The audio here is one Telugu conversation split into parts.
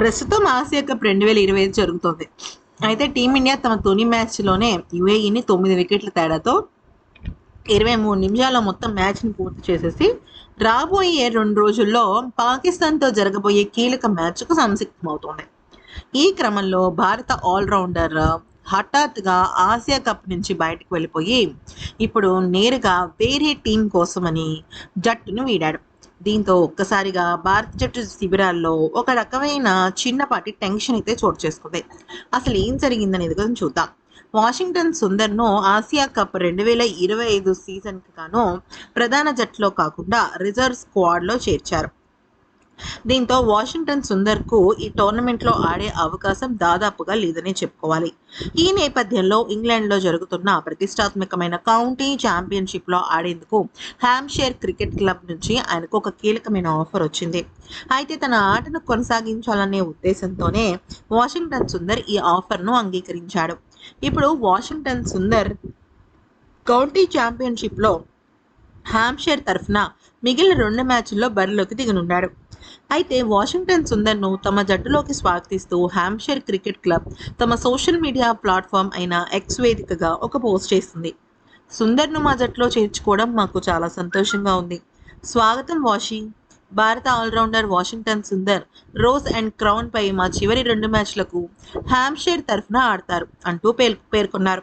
ప్రస్తుతం ఆసియా కప్ రెండు వేల ఇరవై ఐదు జరుగుతోంది. అయితే టీమిండియా తమ తొలి మ్యాచ్లోనే యుఏఈని తొమ్మిది వికెట్ల తేడాతో ఇరవై మూడు నిమిషాల్లో మొత్తం మ్యాచ్ని పూర్తి చేసేసి రాబోయే రెండు రోజుల్లో పాకిస్తాన్తో జరగబోయే కీలక మ్యాచ్కు సంసిగ్ధమవుతోంది ఈ క్రమంలో భారత ఆల్రౌండర్ హఠాత్తుగా ఆసియా కప్ నుంచి బయటకు వెళ్ళిపోయి ఇప్పుడు నేరుగా వేరే టీం కోసమని జట్టును వీడాడు. దీంతో ఒక్కసారిగా భారత జట్టు శిబిరాల్లో ఒక రకమైన చిన్నపాటి టెన్షన్ అయితే చోటు చేసుకుంది. అసలు ఏం జరిగిందనేది కొంచెం చూద్దాం. వాషింగ్టన్ సుందర్ను ఆసియా కప్ రెండు వేల ఇరవై ఐదు సీజన్కి గాను ప్రధాన జట్టులో కాకుండా రిజర్వ్ స్క్వాడ్లో చేర్చారు. దీంతో వాషింగ్టన్ సుందర్కు ఈ టోర్నమెంట్లో ఆడే అవకాశం దాదాపుగా లేదనే చెప్పుకోవాలి. ఈ నేపథ్యంలో ఇంగ్లాండ్లో జరుగుతున్న ప్రతిష్టాత్మకమైన కౌంటీ ఛాంపియన్షిప్లో ఆడేందుకు హ్యామ్షేర్ క్రికెట్ క్లబ్ నుంచి ఆయనకు ఒక కీలకమైన ఆఫర్ వచ్చింది. అయితే తన ఆటను కొనసాగించాలనే ఉద్దేశంతోనే వాషింగ్టన్ సుందర్ ఈ ఆఫర్ను అంగీకరించాడు. ఇప్పుడు వాషింగ్టన్ సుందర్ కౌంటీ ఛాంపియన్షిప్లో హ్యామ్షైర్ తరఫున మిగిలిన రెండు మ్యాచ్ల్లో బరిలోకి దిగనున్నాడు. అయితే వాషింగ్టన్ సుందర్ను తమ జట్టులోకి స్వాగతిస్తూ హ్యామ్షైర్ క్రికెట్ క్లబ్ తమ సోషల్ మీడియా ప్లాట్ఫామ్ అయిన ఎక్స్ వేదికగా ఒక పోస్ట్ చేస్తుంది సుందర్ను మా జట్టులో చేర్చుకోవడం మాకు చాలా సంతోషంగా ఉంది. స్వాగతం వాషి. భారత allrounder Washington Sundar Rose and Crown పై మా చివరి రెండు మ్యాచ్లకు హ్యామ్షైర్ తరఫున ఆడతారు అంటూ పేర్ పేర్కొన్నారు.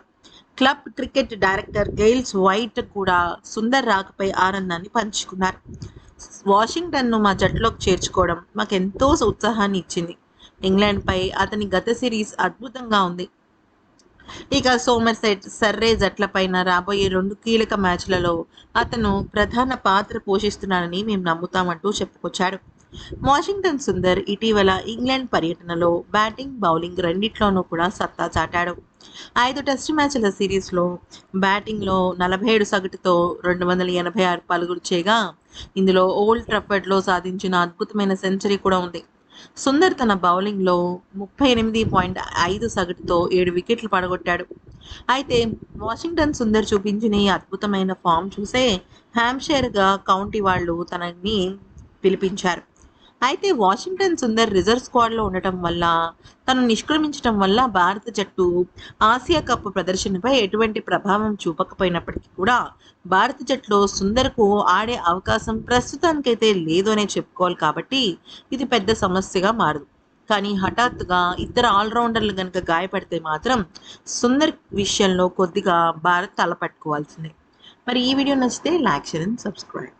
Club cricket director Giles White కూడా సుందర్ రాకపై ఆనందాన్ని పంచుకున్నారు. వాషింగ్టన్ను మా జట్టులోకి చేర్చుకోవడం మాకు ఎంతో ఉత్సాహాన్ని ఇచ్చింది. ఇంగ్లాండ్పై అతని గత సిరీస్ అద్భుతంగా ఉంది. ఇక సోమర్సెట్ సర్రే జట్లపైన రాబోయే రెండు కీలక మ్యాచ్లలో అతను ప్రధాన పాత్ర పోషిస్తున్నాడని మేము నమ్ముతామంటూ చెప్పుకొచ్చాడు. వాషింగ్టన్ సుందర్ ఇటీవల ఇంగ్లాండ్ పర్యటనలో బ్యాటింగ్ బౌలింగ్ రెండిట్లోనూ కూడా సత్తా చాటాడు. ఐదు టెస్ట్ మ్యాచ్ల సిరీస్లో బ్యాటింగ్లో నలభై ఏడు సగటుతో రెండు వందల ఎనభై ఆరు పలుగులు చేయగా ఇందులో ఓల్డ్ ట్రఫర్డ్లో సాధించిన అద్భుతమైన సెంచరీ కూడా ఉంది. సుందర్ తన బౌలింగ్లో ముప్పై ఎనిమిది పాయింట్ ఐదు సగటుతో ఏడు వికెట్లు పడగొట్టాడు. అయితే వాషింగ్టన్ సుందర్ చూపించిన ఈ అద్భుతమైన ఫామ్ చూసే హ్యామ్షైర్గా కౌంటీ వాళ్ళు తనని పిలిపించారు. అయితే వాషింగ్టన్ సుందర్ రిజర్వ్ స్క్వాడ్లో ఉండటం వల్ల తను నిష్క్రమించడం వల్ల భారత జట్టు ఆసియా కప్ ప్రదర్శనపై ఎటువంటి ప్రభావం చూపకపోయినప్పటికీ కూడా భారత జట్టులో సుందర్కు ఆడే అవకాశం ప్రస్తుతానికైతే లేదు అనే చెప్పుకోవాలి కాబట్టి ఇది పెద్ద సమస్యగా మారదు. కానీ హఠాత్తుగా ఇద్దరు ఆల్రౌండర్లు కనుక గాయపడితే మాత్రం సుందర్ విషయంలో కొద్దిగా భారత్ తలపట్టుకోవాల్సిందే మరి ఈ వీడియో నచ్చితే లైక్ షేర్ అండ్ సబ్స్క్రైబ్.